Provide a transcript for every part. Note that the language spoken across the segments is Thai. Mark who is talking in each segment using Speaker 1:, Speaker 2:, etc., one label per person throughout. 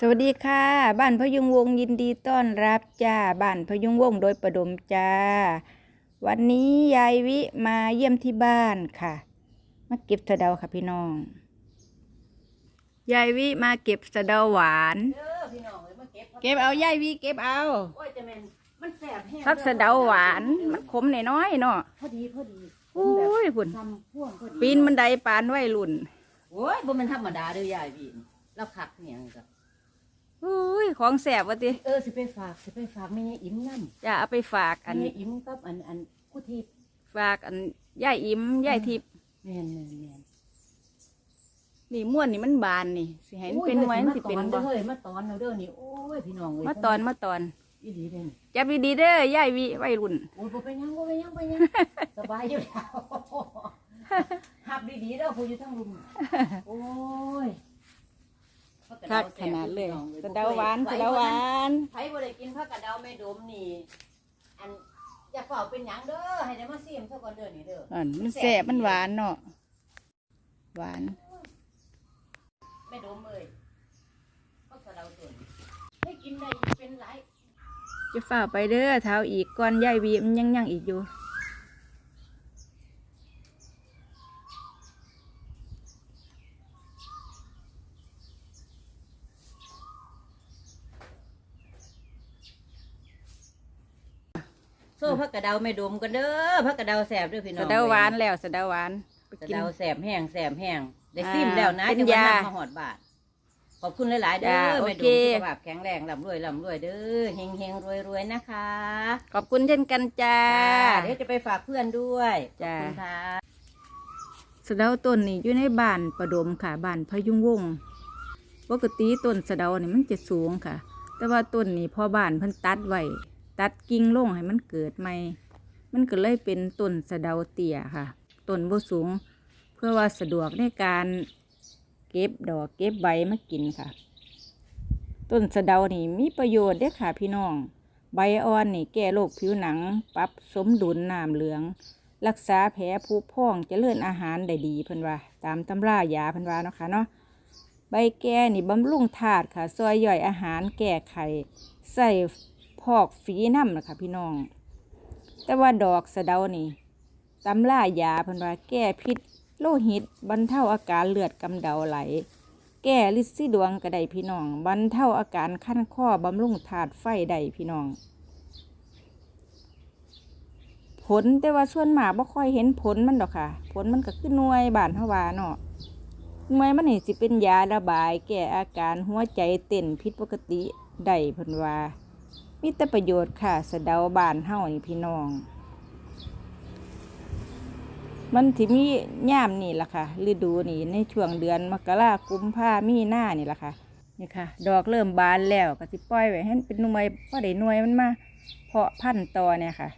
Speaker 1: สวัสดีค่ะ บ้านพยุงวงยินดีต้อนรับจ้าบ้านพยุงวงโดยประดมจ้า วันนี้ยายวิมาเยี่ยมที่บ้านค่ะมาเก็บสะเดาค่ะพี่น้องยายวิมาเก็บสะเดาหวาน
Speaker 2: เก็บ
Speaker 1: เอายายวิเก็บเอา
Speaker 2: สั
Speaker 1: กสะเดาหวานมันขมหน้อยๆเนาะ
Speaker 2: พอดีพอดี
Speaker 1: โอ้ยพุ่นปีนบันไดปานไว้รุ่น
Speaker 2: โอ้ยบ่มันธรรมดาเด้อยายพี่แล้วคักเนี่ยก็
Speaker 1: โอ้ยของแสบวะติ
Speaker 2: เออสิไปฝากสิไปฝากแม่ยายอิ่มนำ
Speaker 1: จะเอาไปฝากอัน
Speaker 2: แม่ยายอิ่มกับอันอันกูที่
Speaker 1: ฝากอันยายอิมยายทิพย์
Speaker 2: แม่นแม่นแม่น
Speaker 1: นี่ม่วนนี่มันบานนี่สิให้มันเป็นไว้มันสิเป็น
Speaker 2: บ่
Speaker 1: บ่
Speaker 2: เฮ้ยมาตอนเอาเด้อนี่โอ้ยพี่น้องเอ้ย
Speaker 1: มาตอนมาตอน
Speaker 2: อีหลีเด้อนี่
Speaker 1: จับดีๆเด้อยายวิวัยรุ่น
Speaker 2: โอ้ยบ่เป็นหยังบ่เป็นหยังบ่เป็นหยังสบายอยู่แล้วหับดีๆเด้อผู้อยู่ทั้งรุมโอ้ย
Speaker 1: คักขนาดเลยสะเดาหวานสะเดาหวาน
Speaker 2: ไผบ่ได้กินผักกระเดาแม่ดมนี่ อันอย่าเฝ้าเป็นหยังเด้อ ให้ได้มาซิมซะก่อนเด้อนี่เด้อ
Speaker 1: อ่อนมันแสบมันหวานเนาะหวาน
Speaker 2: แม่ดมเอ้ยผักกระเดาตัวนี้ให้กินได้เป็นหลาย
Speaker 1: จะฝ่าไปเด้อเท้าอีกก่อนยายวีมันยังยังอีกอยู่
Speaker 2: ซ่ผักกระเดาแม่ดมกันเด้อผักกระเดาแซ่บเด้อพี่น้อง
Speaker 1: สะเดาหวานแล้วสะเดาหวานไป
Speaker 2: สะ
Speaker 1: กิน
Speaker 2: เดาแซ่บแห้งแซ่บแห้งได้
Speaker 1: อ่า
Speaker 2: ซิมแล้วนะ
Speaker 1: เป็น
Speaker 2: จะวัน
Speaker 1: ยา
Speaker 2: นั้นมาหอดบาทขอบคุณหลาย ๆ เด้
Speaker 1: จ้า
Speaker 2: อ
Speaker 1: โอ
Speaker 2: แม่ด
Speaker 1: เค
Speaker 2: มสุขภาพแข็งแรงร่ำรวยร่ำรวยเด้อเฮงเฮงรวยรวยๆนะคะ
Speaker 1: ขอบคุณเช่นกันจ้า
Speaker 2: จ้าเดี๋ยวจะไปฝากเพื่อนด้วยขอบ
Speaker 1: จ้า
Speaker 2: คุณค่ะ
Speaker 1: สะเดาต้นนี่อยู่ในบ้านประดมค่ะบ้านพยุงวงศ์ปกติต้นสะเดานี่มันจะสูงค่ะ แต่ว่าต้นนี่พอบ้านเพิ่นตัดไว้ ตัดกิ่งลงให้มันเกิดใหม่ มันก็เลยเป็นต้นสะเดาเตี่ยค่ะ ต้นบ่สูง เพื่อว่าสะดวกในการเก็บดอกเก็บใบมากินค่ะ ต้นสะเดานี่มีประโยชน์เด้อค่ะพี่น้อง ใบอ่อนนี่แก้โรคผิวหนัง ปรับสมดุลน้ำเหลือง รักษาแผลผุพองเจริญอาหารได้ดีเพิ่นว่า ตามตำรายาเพิ่นว่าเนาะค่ะเนาะใบแก่นี่บำรุงธาตุค่ะซอยย่อยอาหารแก้ไขใส่ พอกฝีน้ำนะคะพี่น้อง แต่ว่าดอกสะเดานี่ตำรายาพิ่นว่าแก้พิษ โลหิต บรรเทาอาการเลือดกำเดาไหล แก้ลิซี่ดวงก็ไดพี่น้อง บรรเทาอาการขั้นข้อบำรุงธาตุไฟไดพี่น้อง ผลแต่ว่าส่วนมากบ่ค่อยเห็นผลมันดอกค่ะ ผลมันก็คือหน่วยบานเฮาวาเนาะหน่วยมันนี่สิเป็นยาระบาย แก้อาการหัวใจเต้นผิดปกติไดพิ่นว่า มีแต่ประโยชน์ค่ะสะเดาบานเฮานี่พี่น้อง มันสิมีย่ามนี่ล่ะค่ะฤดูนี่ในช่วงเดือนมกราคมกุมภามีหน้านี่ล่ะค่ะนี่ค่ะ ดอกเริ่มบานแล้วก็สิปล่อยไว้ให้เป็นหน่วยพอได้หน่วยมันมาเพาะพันธุ์ต่อเนี่ยค่ะ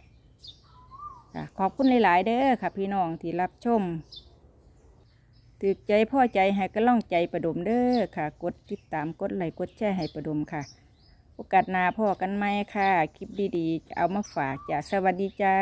Speaker 1: ค่ะขอบคุณหลาย ๆ เด้อค่ะ พี่น้องที่รับชมถือใจพ่อใจให้ก็ล่องใจประดมเด้อค่ะ กดติดตามกดไลค์กดแชร์ให้ประดมค่ะ โอกาสหน้าพ่อกันไหมค่ะ คลิปดีๆจะเอามาฝากจ้าสวัสดีจ้า